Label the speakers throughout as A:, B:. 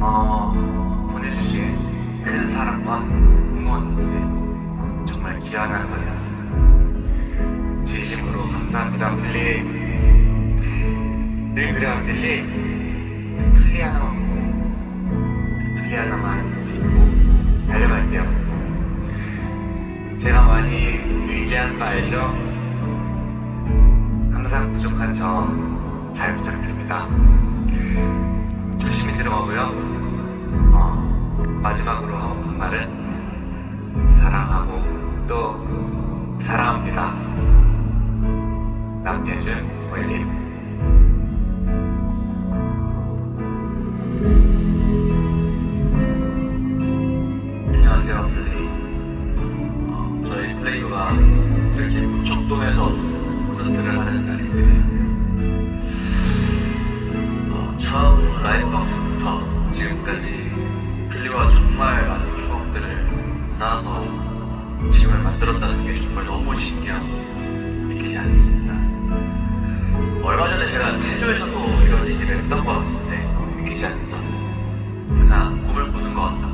A: 어, 보내주신 큰 사랑과 응원 덕분에 정말 귀한 하루가 되었어요. 진심으로 감사합니다, 플리. 늘 그래왔듯이 플리 하나만 보고 플리 하나만 믿고 달려갈게요. 제가 많이 의지한 바 알죠? 항상 부족한 저 잘 부탁드립니다. 조심히 들어가고요. 어, 마지막으로 싶은 말은 사랑하고 또 사랑합니다. 남예준 원리.
B: 안녕하세요, 플레이. 어, 저희 플레이브가 이렇게 무척동에서 콘서트를 하는 날입니다. 어, 처음 라이브 방송부터 지금까지 플리와 정말 많은 추억들을 쌓아서 지금을 만들었다는 게 정말 너무 신기하고 믿기지 않습니다. 얼마 전에 제가 제주에서도 이런 얘기를 했던 것 같은데 믿기지 않는다. 항상 꿈을 꾸는 것 같다.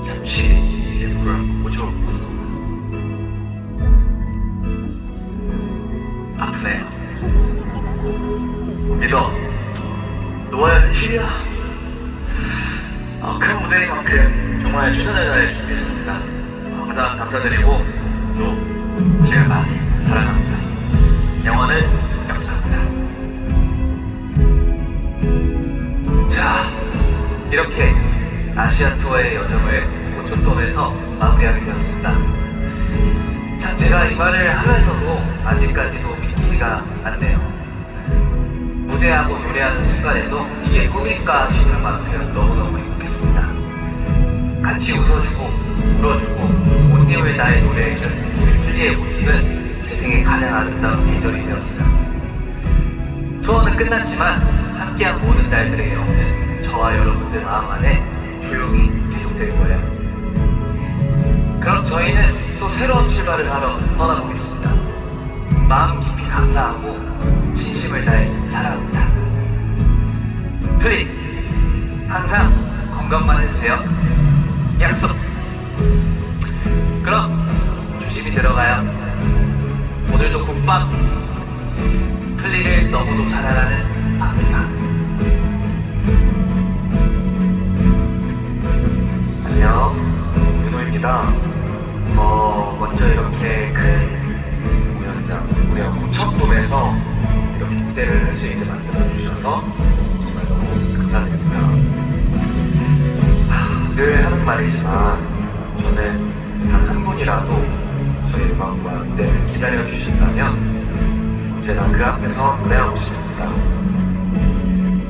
B: 잠시 이제 물을 한번 모셔보겠습니다. 아프네요. 믿어. 놓아야 현실이야. 어, 큰 무대인 만큼 정말 최선을 다해 준비했습니다. 어, 항상 감사드리고 또 제가 많이 사랑합니다. 영원을 약속합니다. 자, 이렇게 아시아 투어의 여정을 고척돔에서 마무리하게 되었습니다. 참 제가 이 말을 하면서도 아직까지도 믿기지가 않네요. 무대하고 노래하는 순간에도 이게 꿈일까 싶을 만큼 너무너무. 같이 웃어주고 울어주고 온 힘을 다해 노래 해준 우리 플리의 모습은 제 생애 가장 아름다운 계절이 되었어요. 투어는 끝났지만 함께한 모든 날들의 영혼은 저와 여러분들 마음 안에 조용히 계속될 거예요. 그럼 저희는 또 새로운 출발을 하러 떠나보겠습니다. 마음 깊이 감사하고 진심을 다해 사랑합니다. 플리 항상 건강만 해주세요. 약속. 그럼 조심히 들어가요. 오늘도 국밥 플리를 너무도 사랑하는 밤이다.
C: 안녕, 윤호입니다. 어, 먼저 이렇게 큰 공연장, 우리가 고척돔에서 이렇게 무대를 할 수 있게 만들어주셔서 말이지만, 저는 단 한 분이라도 저희 음악과 무대를 기다려 주신다면, 언제나 그 앞에서 노래하고 싶습니다.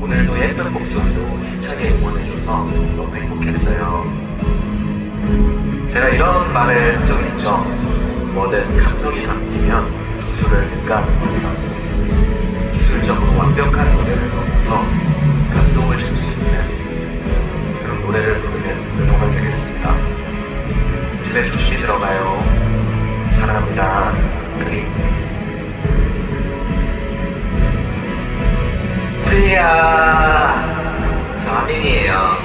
C: 오늘도 예쁜 목소리로 힘차게 응원해줘서 너무 행복했어요. 제가 이런 말을 한 적 있죠. 뭐든 감성이 담기면 기술을 능가하는 겁니다. 기술적으로 완벽한 노래를 넣어서 집에 조심히 들어가요. 사랑합니다. 그리. 플리야 저 아민이에요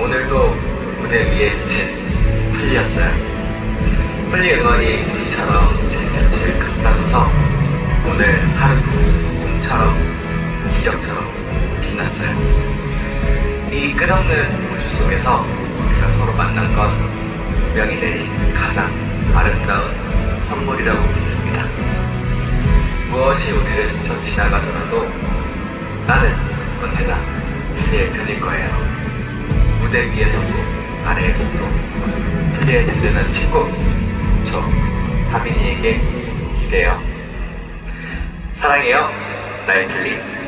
C: 오늘도 무대 위에 비친 플리였어요 플리 응원이 제 곁을 감싸줘서 오늘 하루도 꿈처럼 기적처럼 빛났어요 이 끝없는 우주 속에서 우리가 서로 만난 건 명이 내린 가장 아름다운 선물이라고 믿습니다 무엇이 우리를 스쳐 지나가더라도 나는 언제나 플리의 편일 거예요. 무대 위에서도 아래에서도 플리의 든든한 친구 저 하민이에게 기대요. 사랑해요. 나의 플리.